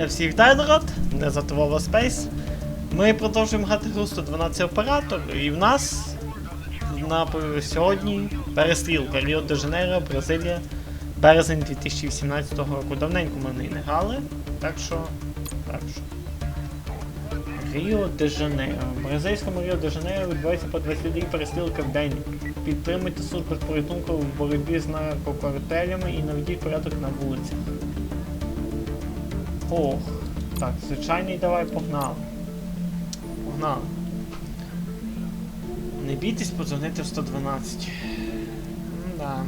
Я всіх вітаю народ, звати Вова Space. Ми продовжуємо грати гру 112 оператор, і в нас на сьогодні перестрілка Ріо де Жанейро, Бразилія, березень 2018 року. Давненько ми не грали, так що. Так що. Ріо де Жанейро. В бразильському Ріо де Жанейро відбувається по 22 перестрілки в день. Підтримуйте службу порятунку в боротьбі з наркокартелями і наведіть порядок на вулицях. Ох, так, звичайний давай погнали. Погнали. Не бійтесь подзвонити в 112. Да.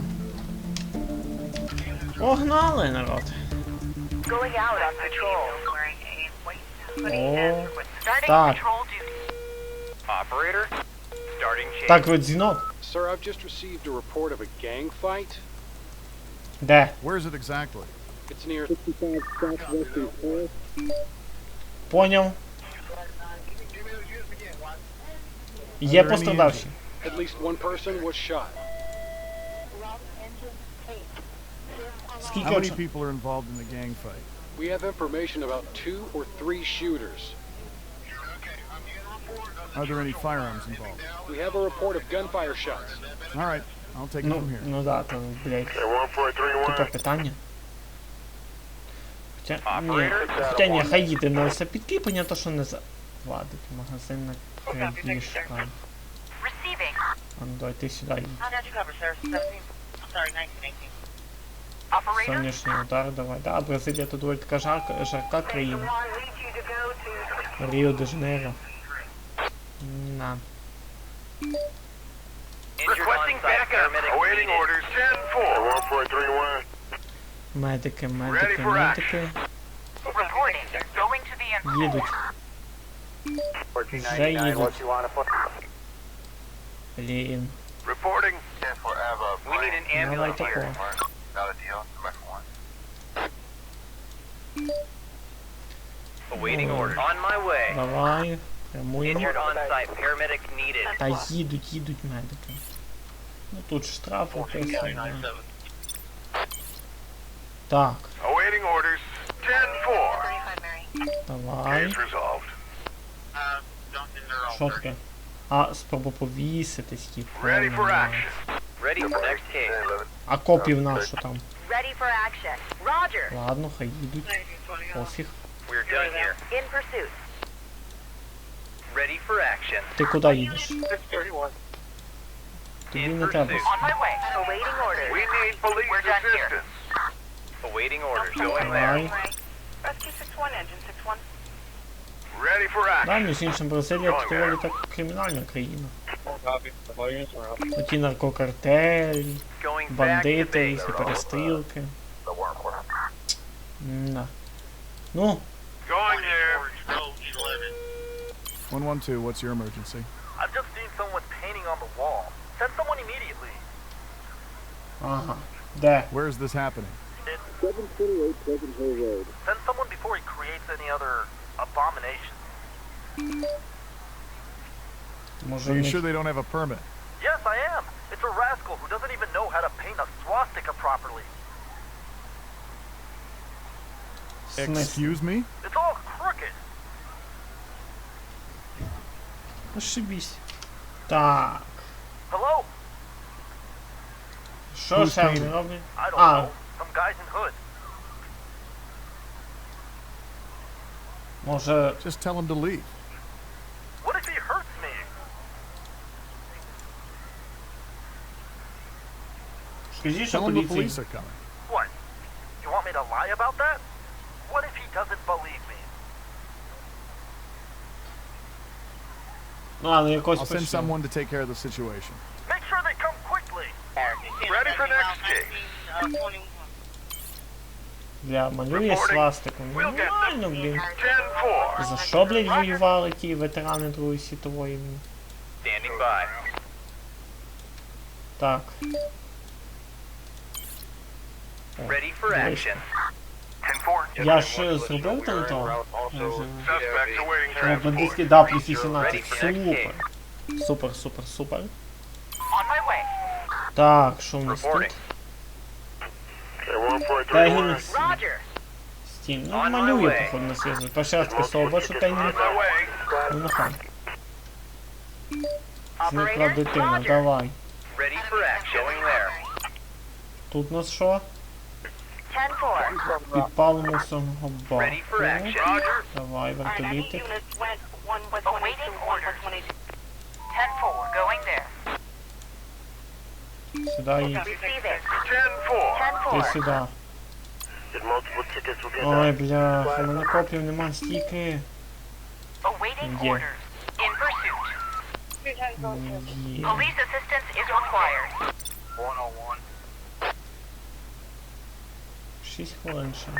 Погнали, народ. О, так. Так, ви дзвінок. Sir, I've just received a report of a gang fight. Де? Where is it exactly? It's near 55 Southwestern Terrace. Поняв. Є пострадавші. At least one person was shot. Скільки How many оч... people are involved in the gang fight? We have information about two or three shooters. Are there any firearms involved? We have a report of gunfire shots. All right, I'll take it Ну, from here. ну да, то, блядь. Тупе питання. Хоча, ні, хоча ні, хай їде на все підкріплення, то що не завадить. Магазин на крадіжка. Ну давай ти сюди їдь. How did you cover, sir? 17. Sorry, 1918. Operator. Сонячний удар, давай. Да, Бразилія тут доволі така жарка, жарка країна. Ріо де Жанейро. На. Site, paramedic Awaiting orders. 10-4. 1431. Медики, Ready медики, for медики. Reporting. Going to the end. Їдуть. Вже їдуть. Блін. Reporting. 10-4 Ava. We need an Давай ambulance here. такого. Not a deal. Micro one. Awaiting Ну. orders. On my way. Давай. Прямуємо. Injured on site, paramedic needed. Та їдуть, їдуть медики. Ну тут штраф написано. Так, Awaiting orders. 10-4. давай. Що таке? А, спробу повіситись, типу. Ready for action. Ready for next case. А копів нашу там. Ready for action. Roger. Ладно, хай їдуть. Пофіг. We're done here. In pursuit. Ready for action. Ти куди їдеш? Тобі не треба. Awaiting orders. We need police We're done here. assistance. Awaiting orders. Going there. Давай. Rescue 61, engine 61. Ready for Да, action. між іншим, Бразилія тут доволі так кримінальна країна. Оті наркокартелі, Going back to бандити, base. всі перестрілки. Да. Ну, Going there. 112, what's your emergency? I've just seen someone painting on the wall. Send someone immediately. ага. Де? Where is this happening? Send someone before he creates any other abomination. Може Are в you них... sure they don't have a permit? Yes, I am. It's a rascal who doesn't even know how to paint a swastika properly. смисл? Excuse me? It's all crooked. Ошибісь. Так. Hello? Що Who's ще вони painting? роблять? I don't А, know. Some guys in hoods. може... Just tell them to leave. What if he hurts me? Скажіть, що Tell them the поліції... police are coming. What? You want me to lie about that? What if he doesn't believe me? Ну, але якось I'll send почнемо. someone to take care of the situation. Make sure they come quickly. Ready for next case. Бля, малює свастику. Нормально, блін. За що, блядь, воювали ті ветерани Другої світової? Так. Ready for action. Я ж е, зробив е, transport. Бандитський, да, плюс 18. Ready for next Супер. Супер, супер, супер. Так, що в нас тут? Та Гінекс Roger. Ну малює, походу, на зв'язку. Перший раз таке слово бачу, та й On не ну нехай. Зникла дитина, давай. Тут у нас що? 10-4. Підпал мусорного баку. Давай, вертолітик. units went one with Awaiting 22, one orders. with 22. 10-4, going there. Receiving. 10-4. Ти 10-4. Ой, бля, у мене коплів нема стільки. Є. Required. 6 хвилин ще.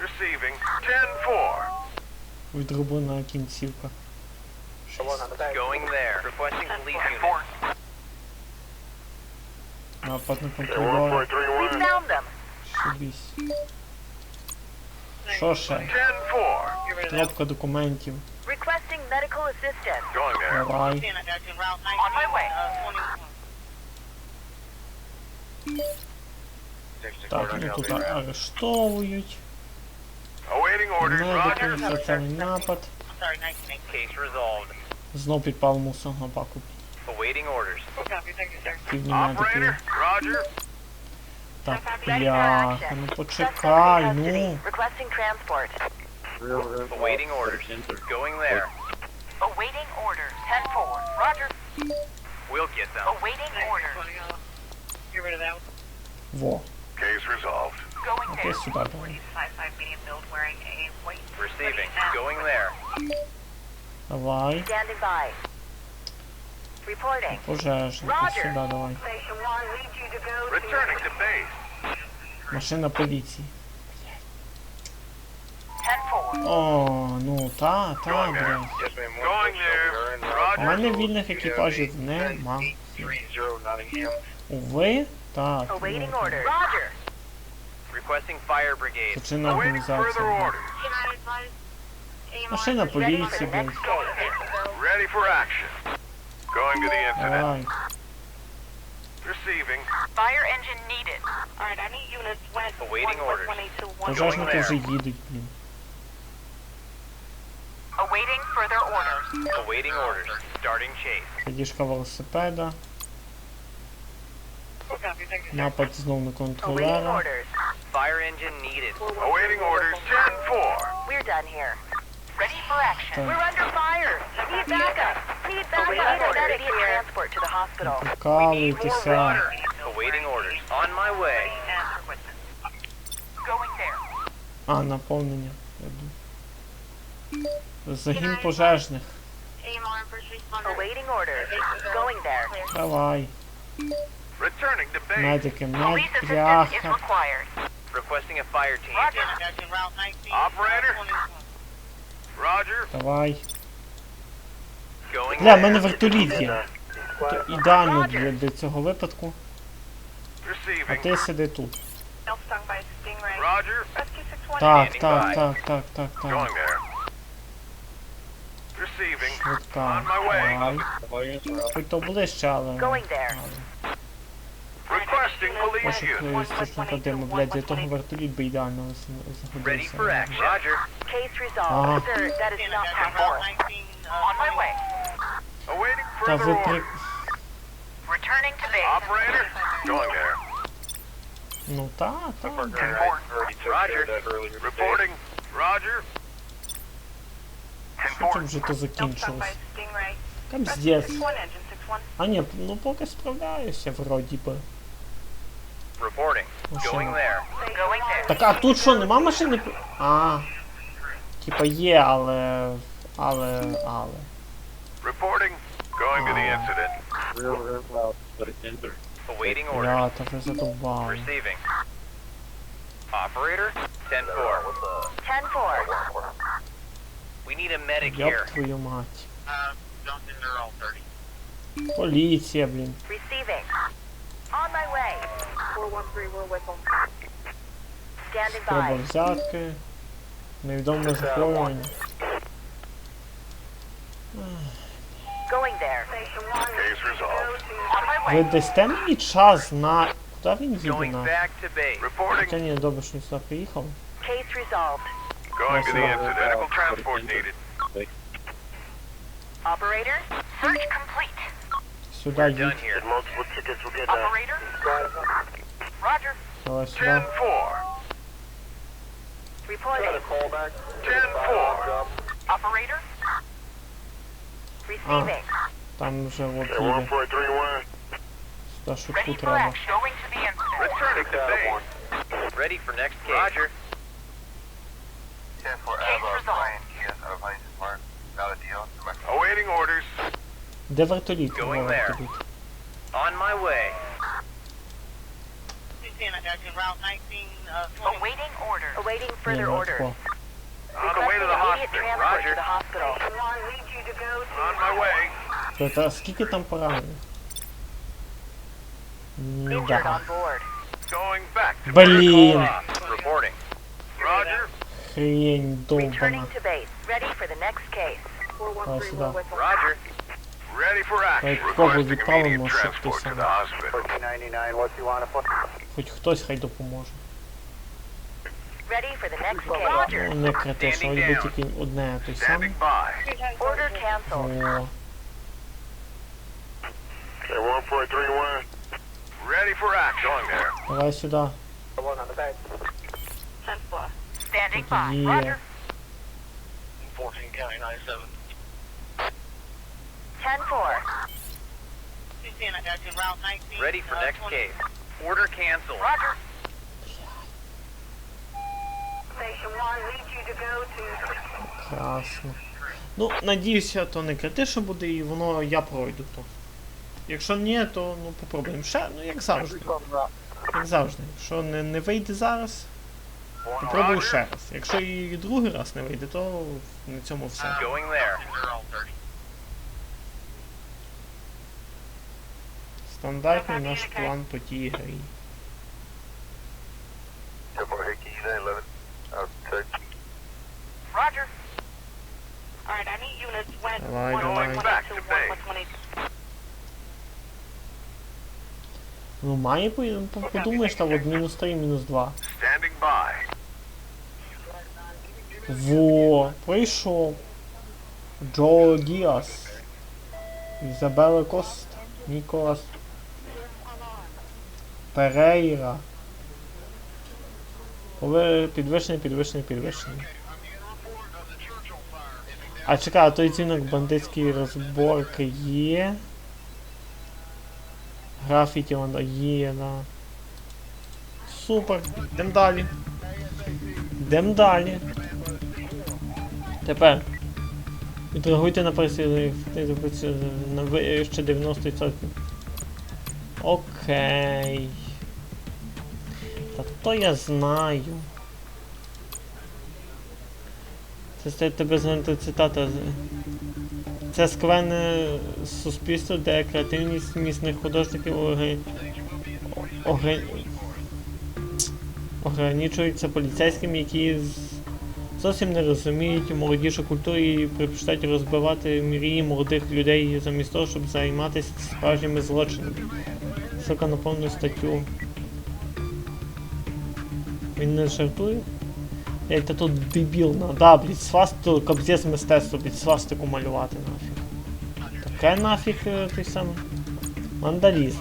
Receiving. 10-4. Відрублена кінцівка. Going на контролера. We. Шибісь. Що ще? 10-4. Документів. Давай. Так, ну тут арештовують. Медики, соціальний напад. Знов підпал мусорного баку. Awaiting orders. Півні медики. Operator. Roger. Так, Ready for бляха, action. ну Suspect in почекай, custody. ну. Requesting transport. Awaiting orders. Going there. Awaiting orders. 10-4. Roger. We'll get them. Awaiting orders. Get rid of that. Во, Case resolved. Going ти there. сюди давай. 5-5 medium build wearing a white. Receiving. Going there. Давай. Standing by. Reporting. Сюди давай. Station 1 leads you to go Returning to base. Машина поліції. 10-4. О, ну та, та, бля. Going there. У Roger. мене вільних екіпажів нема. Уви? Так. Awaiting ну, Requesting fire brigade. Злочинна Awaiting further організація. Машина Ready for поліції, блядь. Going to the incident. Давай. Receiving. Fire engine needed. Alright, I need units went Awaiting orders. 122, one Пожежники there. вже їдуть, блін. Awaiting further orders. Awaiting orders. Starting chase. Крадіжка велосипеда. Copy, thank you, sir. Напад знов на Awaiting контролера. orders. Fire engine needed. Awaiting orders. 10-4. We're done here. Ready for action. Okay. We're under fire. Need backup. Need backup. Need immediate transport to the hospital. Прикалуйтеся. Awaiting orders. On my way. And for witness. Going there. А, наповнення. Я думаю. Загін пожежних. AMR first responder. Awaiting orders. Going there. Давай. Returning to base. Медики, мед, Police assistance is бляха. required. Requesting a fire team. Roger. Route 19. Operator. 21. Roger. Давай. Бля, в мене вертоліт є. То ідеально для, для цього випадку. А ти сиди тут. Self stung by Stingray. Roger. Rescue 618. Так, так, так, так, так, так. Швидка. Давай. Хоч то ближче, але... Але Пошук істочника диму, блядь, для того вертоліт би ідеально Ready загодився. for action. Roger. Case Uh-huh. resolved. Sir, that is not Route possible. 19. Uh, On my way. Awaiting Та further ви при... orders. Returning to base. Operator. Going there. Ну та, та. Roger. Reporting. Roger. Що там вже то Self stung закінчилось? by Stingray. Там Rescue здесь. 61, engine 61. А ні, ну поки справляюся вроді би. Reporting. Машина. Going there. Going there. Так, а тут що, нема машини? п- А. Типа є, але. Але. Але. Reporting. Going to the incident. Awaiting orders. Бля, та вже задовбав. Receiving. Operator. 10-4. 10-4. We need a medic Йоп here. твою мать. Uh, Поліція, блін. Receiving. On my way. 413, we're with them. Standing Треба by. взятки. Невідоме захворювання. Ви way. дасте мені час на Куди він їде Going на? back to base. Reporting. Хоча ні, добре, що він сюди приїхав. Case resolved. Going to the Yes, sir. incident. Medical transport needed. Operator, search complete. Сюди Done їдь. here. Multiple tickets will get Operator? Roger. Давай сюди. 10-4. Reporting. 10-4. Operator? Receiving. Там вже от їде. 1431. Сюди швидку Ready for треба. action. Going to the incident. Returning to base. Ready for next case. Roger. Case resolved. Awaiting orders. Де вертоліт? Going О, there. вертоліт. On my way. Awaiting orders. Awaiting Ні, further ну, orders. тако. On the way to the Immediate hospital. transport Roger. to the hospital. On my way. То, та скільки там поранених? Ні, Injured да. on board. Going back to Блін, Off. Reporting. Roger. хрень довбана. Returning to base. Ready for the next case. Давай сюди. Roger. Ready for action. Ей, кого Requesting відправимо, immediate щоб ти transport to сам. the hospital. Хоч хтось хай допоможе. Ready for the next case. Ну, не критично, Standing ніби down. тільки одне той самий. Standing by. Order canceled. О, Okay, 1431. Ready for action. Going there. давай сюди. Standing by. Є. Roger. 10-4. Ready for next case. Order canceled. Roger. Красно. Ну, надіюся, то не критично буде і воно я пройду то. Якщо ні, то ну попробуємо ще, ну як завжди. Як завжди. Якщо не, не вийде зараз, попробую ще раз. Якщо і другий раз не вийде, то на цьому все. Стандартний наш план по тій грі. Roger. All right, I need units west. Давай, one, давай. one, one, Back two, to one, base. One, twenty. Ну має по- по- подумаєш, там от мінус 3, мінус 2. Во, прийшов. Джо Діас. Ізабела Коста. Ніколас. Перейра. Підвищений, підвищений, підвищений. А чекай, а той дзвінок бандитської розборки є. Графіті вона є, да. Супер. Йдем далі. Йдем далі. Тепер. Відреагуйте на переслідування на ще 90%. Окей. Та то я знаю. Це стоїть тебе знати цитата. Це скверне суспільство, де креативність місних художників ограничується поліцейськими, які зовсім не розуміють молодішу культуру і припускають розбивати мрії молодих людей замість того, щоб займатися справжніми злочинами. Сука на повну статтю. Він не жартує? Ей, та тут дебіл, на. Да, блядь, свастику, кобзець мистецтво, блядь, свастику малювати нафіг. Таке нафіг е, той самий. Вандалізм.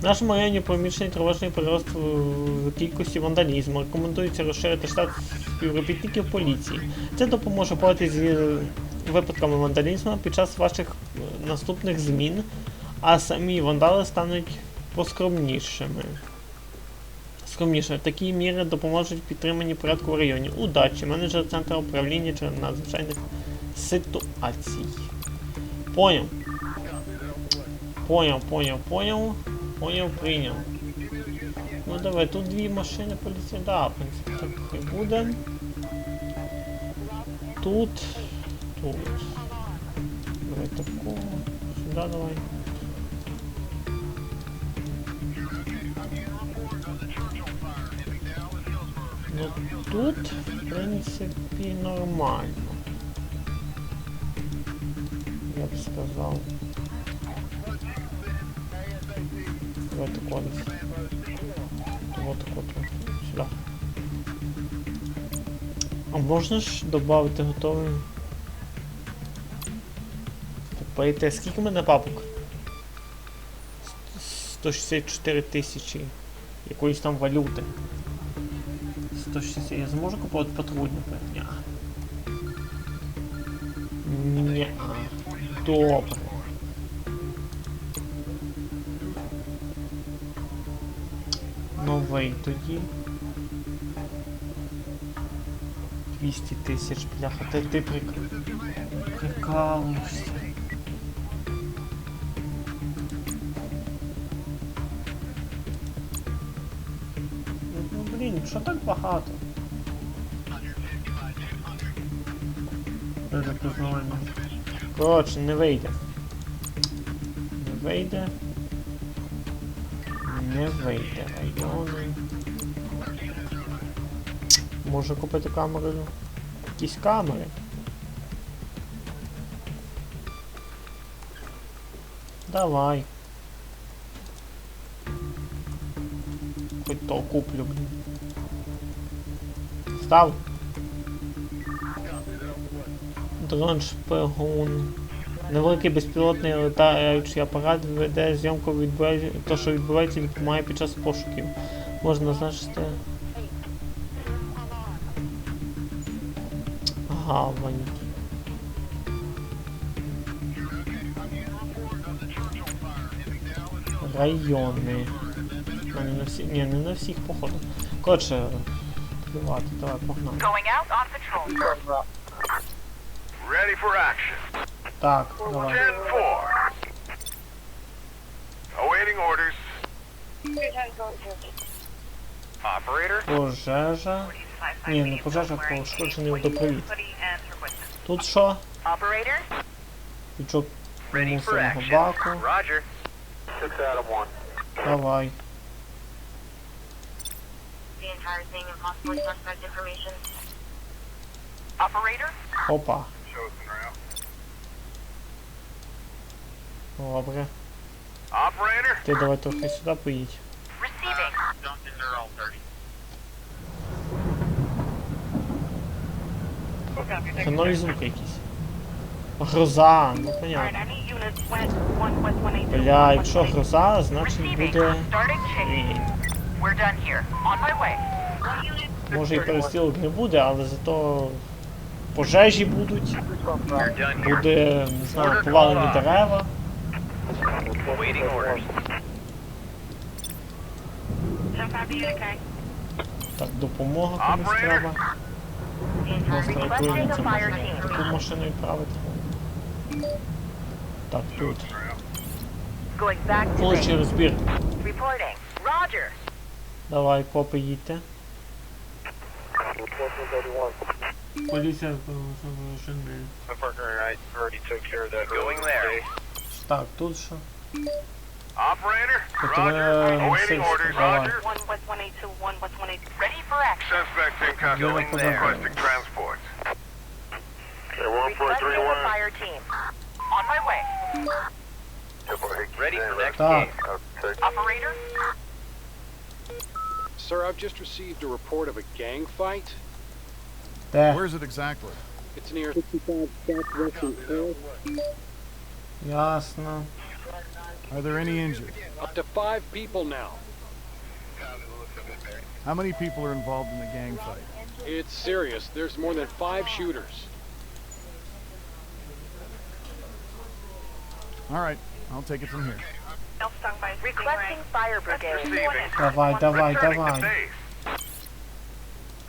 В нашому районі помічений тривожний прирост в кількості вандалізму. Рекомендується розширити штат співробітників поліції. Це допоможе боротися з е, випадками вандалізму під час ваших е, наступних змін, а самі вандали стануть поскромнішими. Скромніше. Такі міри допоможуть підтриманні порядку в районі. Удачі, менеджер центру управління чи надзвичайних ситуацій. Поняв. Поняв, поняв, поняв. Поняв, прийняв. Ну давай, тут дві машини поліції. Да, в принципі, так і буде. Тут. Тут. Давай такого. Сюди давай. Тут, в принципі, нормально. Я б сказав. Давайте кудись. Вот так от. Сюди. А можна ж додати готовий? Купити. Скільки в мене папок? 164 тисячі якоїсь там валюти. 160. Я зможу купувати патрульну Ні. Ні. Добре. Новий тоді. 200 тисяч, бляха, ти, ти прик... прикалуєшся. Блін, що так багато? Дуже пізнавання. Коротше, не вийде. Не вийде. Не вийде. Райони. Можу купити камеру. Якісь камери. Давай. То куплю, блін. Став. Дрон шпигун. Невеликий безпілотний летаючий апарат веде зйомку відбуває... то, що відбувається, допомагає під час пошуків. Можна назначити. Гавань. Райони. А, не на всі... Ні, не на всіх, походу. Коротше, плювати, давай, погнали. Going out on patrol. Ready for action. Так, давай. 10-4. Awaiting orders. Operator, Пожежа. Ні, не пожежа, пошкоджений водопровід. Тут що? Operator, Пічок ready for мусорного action. баку. Roger. Давай. the entire thing and possibly suspect information. Operator, Опа. Добре. Operator. Ти давай трохи сюди поїдь. receiving. Це нові звуки якісь. Гроза, ну Alright, понятно. I need units west, one west one eight two. Бля, якщо гроза, значить Receiving. буде. Starting chase. Ні. We're done here. On my way. Може і перестрілок не буде, але зато пожежі будуть, буде, не знаю, повалені дерева. Так, допомога комусь треба. A fire можна таку машину відправити. Так, тут. Going back to Получий base. розбір. Reporting. Roger. Давай, попи їдьте. Поліція машини. My partner and I already took care of that. Going there. Так, тут що? Operator. Тут Roger. ви Awaiting сильські, orders. давай. Roger. One west one eight two, one west one eight. Ready for action. Suspect in custody. Going there. Requesting transport. Okay, one four three Requesting a one. fire team. On my way. Ready for next Так. case. Operator, Sir, I've just received a report of a gang fight. There. Where's it exactly? It's near... 55 South Russian Hill. Jasno. Are there any injured? Up to five people now. How many people are involved in the gang fight? It's serious. There's more than five shooters. All right, I'll take it from here. requesting fire brigade. Receiving. Давай, давай, Returning to давай. base.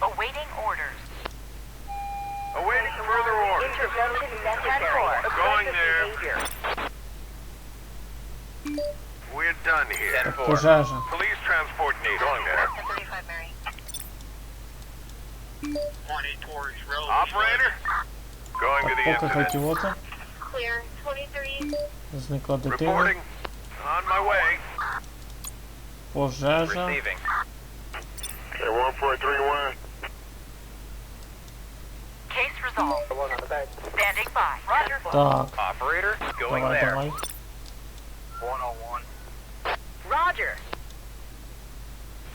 Awaiting orders. Awaiting further orders. Intervention necessary. Going there. behavior. We're done here. 10-4. Пожежа. Police transport needed. Going there. 35 Mary. Operator. Going to the Поки incident. хотіота. Clear. 23. Зникла дитина. Reporting. my way. Pożarza. Receiving. Okay, 1431. Case resolved. The one on the back. Standing by. Roger. Tak. Operator, going dawaj, there. 101. Roger.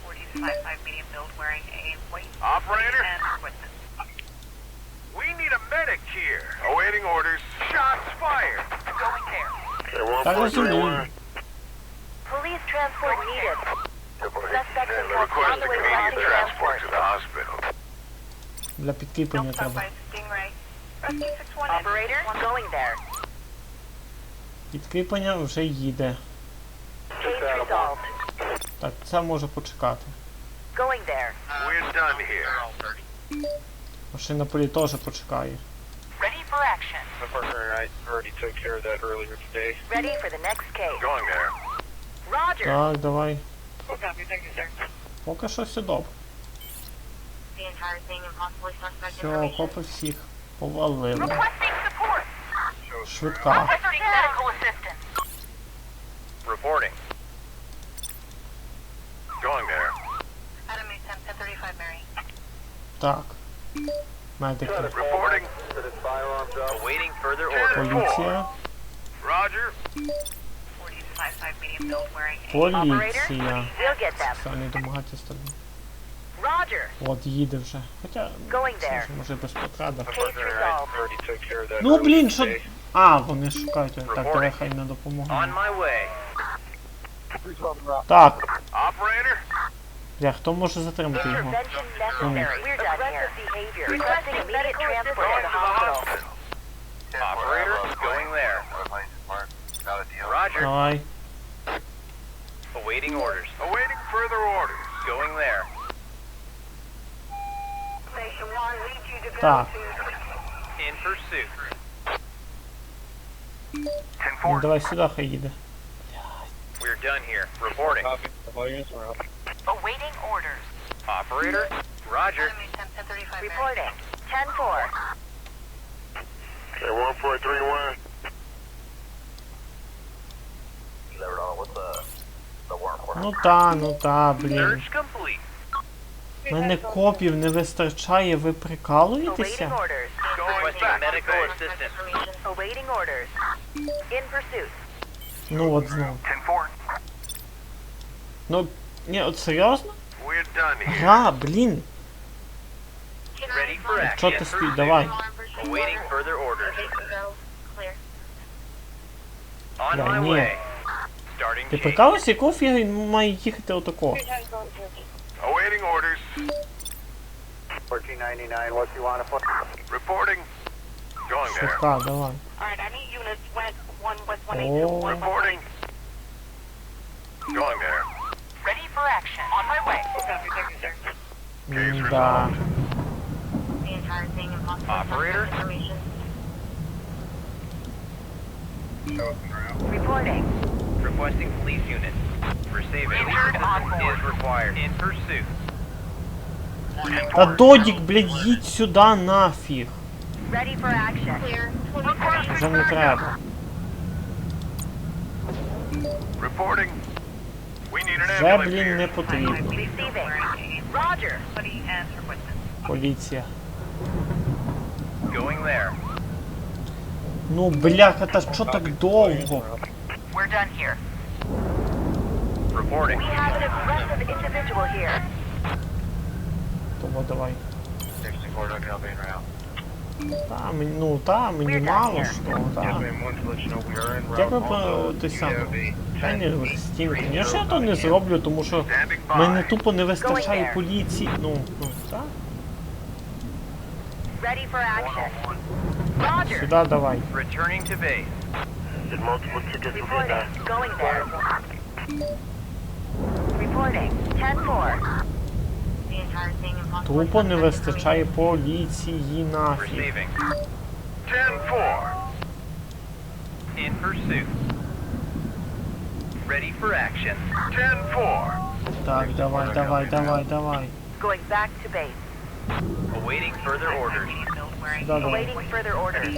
455 medium build wearing a white. Operator. We need a medic here. Awaiting orders. Shots fired. Going there. Okay, 1431. Transport needed. Suspect in Request custody on the way back to transport. to the hospital. Для підкріплення Don't stop треба. by Stingray. Rescue 61 Operator, going there. Підкріплення вже їде. Case resolved. Так, це може почекати. Going there. We're done here. Машина полі теж почекає. Ready for action. My partner and I already took care of that earlier today. Ready for the next case. Going there. Roger. Так, давай. Copy, thank you, sir. Поки що все добре. The entire thing and possibly suspect Все, information. копи всіх повалили. Requesting support. Швидка. Requesting medical assistance. Reporting. Going there. Adam 10, 1035 Mary. Так. Медики. Reporting. Awaiting further orders. Поліція. Roger. Поліція. Them. Сексуальні домагательства. Roger. От їде вже. Хоча Going це there. ж може без that Ну блін, що. А, вони шукають. Так, давай хай не допомогу. On my way. Так. Бля, хто може затримати його? Roger. Давай. Awaiting orders. Awaiting further orders. Going there. Station 1 leads you to Так. In pursuit. Ну, давай сюди хай їде. We're done here. Reporting. Copy. All units are out. Awaiting orders. Operator. Roger. Adam 10, 1035 Mary. Reporting. 10-4. Okay, 1431. Ну та, ну та, блін. Мене копів не вистачає, ви прикалуєтеся? Ну от знову. 10-4. Ну, ні, от серйозно? Гра, блін. Action. ти стоїть, давай. Да, ні. way. Starting Ти chase. прикалуєшся, якого фіга він має їхати отако? Awaiting orders. 1499, what you want to put? Reporting. Going there. Швидка, давай. Alright, I need units west 1 west Oh. 182. Reporting. Going there. Ready for action. On my way. Copy, thank you, sir. М, Да. The entire thing and possibly Operator? suspect information. Reporting. Requesting police unit. Receiving. Injured on board. Is required. In pursuit. Та Додік, блядь, їдь сюди нафіг. Ready for action. Clear. Вже не треба. Reporting. We need an Вже, ambulance блін, не here. потрібно. Receiving. Roger. Buddy and equipment. Поліція. Going there. Ну, бляха, та що так довго? We're done here. Reporting. We have an aggressive individual here. Того давай. 64, not gonna be in route. Та, мені, ну, та, мені мало що, та. про Also, той самий? have a Тренер стінку. Я то не зроблю, тому що мене тупо не вистачає поліції. Ну, ну, так. Ready for action. Roger. Сюди давай. Returning to base. Reporting. Going there. Reporting. 10-4. The entire thing and possibly Тупо не suspect вистачає поліції нафіг. Receiving. 10-4. In pursuit. Ready for action. 10-4. Так, давай, давай, давай, давай. Going back to base. Awaiting further orders. information. Build wearing Сюди давай. Awaiting further orders.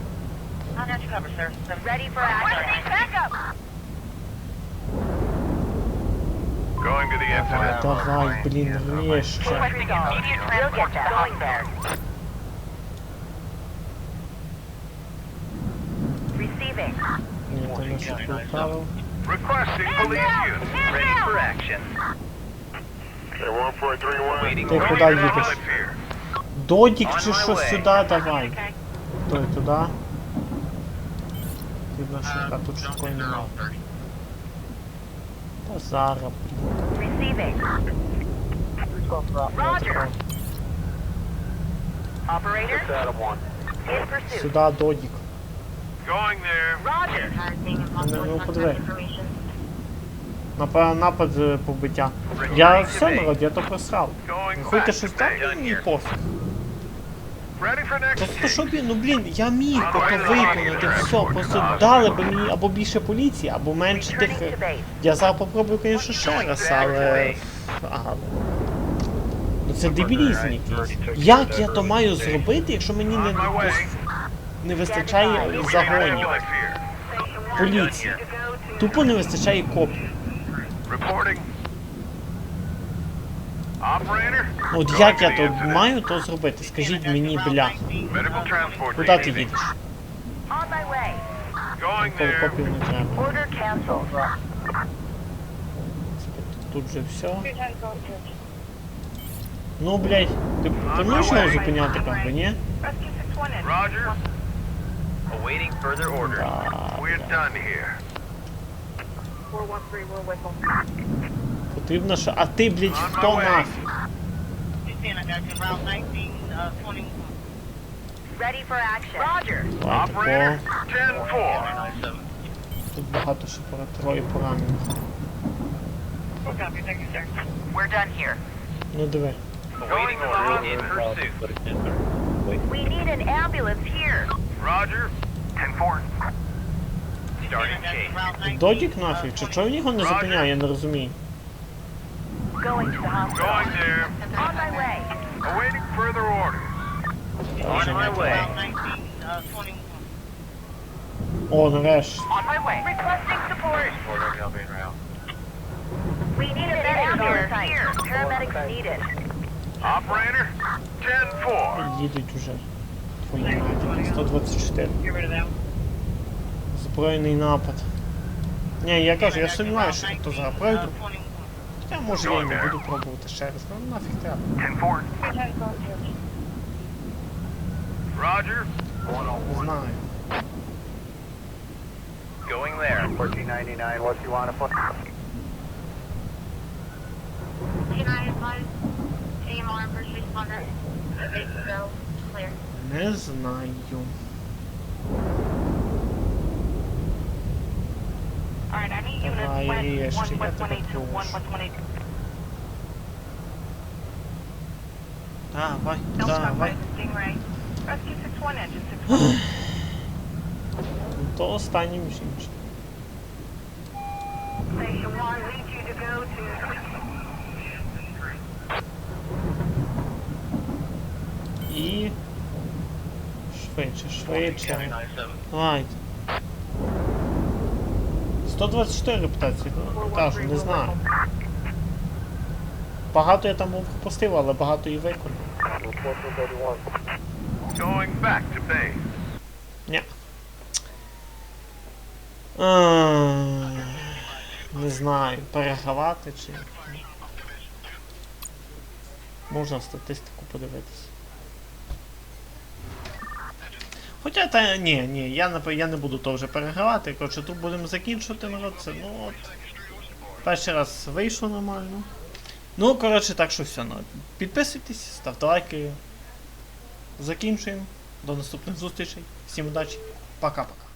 I got you covered, sir. Ready for action. Backup. Going to the Давай, incident. давай, блін, вріще. Requesting immediate transport to the hospital. Receiving. Ні, ти не що відправив. Requesting police unit. Ready for action. Waiting Ти куди їдеш? Додік чи що сюди, давай. Той туди. Видно, що а тут такої нема. Та зараз, блін. Сюди додік. Ну, подиви. Напевно, напад побиття. Я все народ, я то просрав. Рахуйте, back там мені пофіг. Просто що case. б, ну блін, я міг ото виконати все, просто дали б мені або більше поліції, або менше тих. Base. Я зараз попробую, звісно, ще раз, але. Ага. Ну це дебілізм якийсь. Як я то маю зробити, якщо мені не, не вистачає загонів? Поліції. Тупо не вистачає копів. Reporting. Operator. Ну от going як to я the то incident. маю то зробити? Скажіть мені, бля. Medical transport Куди ти receiving. їдеш? On my way. Going Кол- there. Копів не треба. Order canceled. Тут же все. Ну, блядь, ти плануєш його зупиняти как би, ні? Roger. Awaiting further orders. Да, We're done here. Потрібно ще. А ти, блядь, хто нафіг? Ready for action. Roger. Operator. 10-4. Тут багато ще пора троє поранених. We're done here. Ну диви. Awaiting orders in pursuit. We need an ambulance here. Roger. 10-4. Starting case. Додік нафіг? Чи чого він його не зупиняє, я не розумію. Going to the hospital. Going there. On my way. Awaiting further orders. On my way. О, нарешті. On my way. Requesting support. Order helping route. We need an ambulance here. Paramedics needed. Operator. 10-4. Їдуть уже. Твої матері. 124. Збройний напад. Ні, я кажу, я сумніваюся, що то зараз пройду. Хоча може я і не буду пробувати ще раз. Ну нафіг треба. 10-4. Roger. Не знаю. Going there. 1499, what you want to put? Не знаю. one прошу. west 182. Давай, Delta давай. 5, Stingray. Rescue 61, engine 61. То останнє між іншим. Station 1 leads you to go to... І. Швидше, швидше. Давайте. 124 репутації, ну, кажу, не знаю. Багато я там пропустив, але багато і виконав. Going back to base. Ні. А, Не знаю, перегравати чи. Можна статистику подивитися. Хоча та ні, ні, я я не буду то вже перегравати. Коротше, тут будемо закінчувати народ. Це, ну от. Перший раз вийшло нормально. Ну, коротше, так що все. Ну, підписуйтесь, ставте лайки. Закінчуємо. До наступних зустрічей. Всім удачі. Пока-пока.